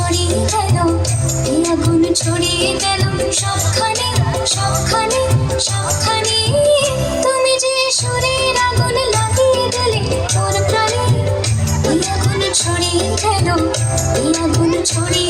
ছড়িয়ে গেল এই আগুন ছড়িয়ে গেল। সবখানে সবখানে সবখানে তুমি যে সুরের আগুন লাগিয়ে দিলে তোর প্রাণে এই আগুন ছড়িয়ে গেল এই আগুন ছড়িয়ে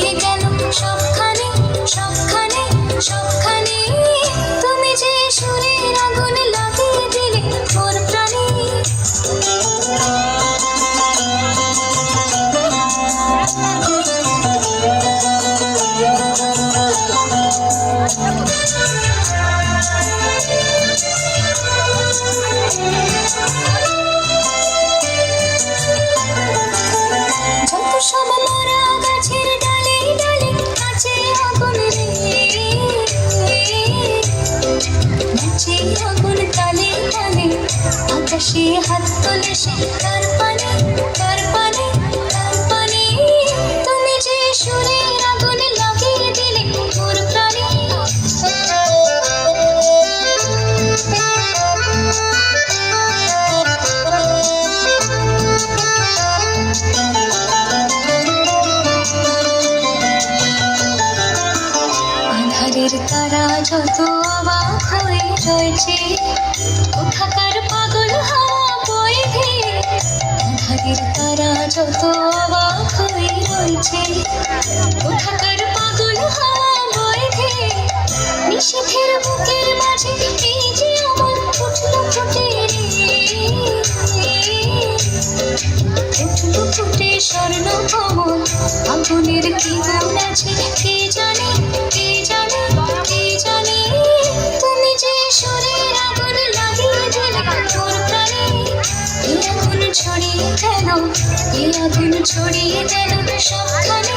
নাচে আগুন তালে তালে আকাশে হাত তোলে সে তারা যত অবাক হয়ে রয়েছে, কোথাকার পাগল হাওয়া ধেয়ে আধারের তারা যত অবাক হয়ে রয়েছে, কোথাকার পাগল হাওয়া ধেয়ে নিষেধের বুকের মাঝে এই যে আমার উঠল ফুটে উঠল ফুটে স্বর্ণ কমল আগুনের কি গুণ আছে? ছড়িয়ে গেল এই আগুন ছড়িয়ে সবখানে সবখানে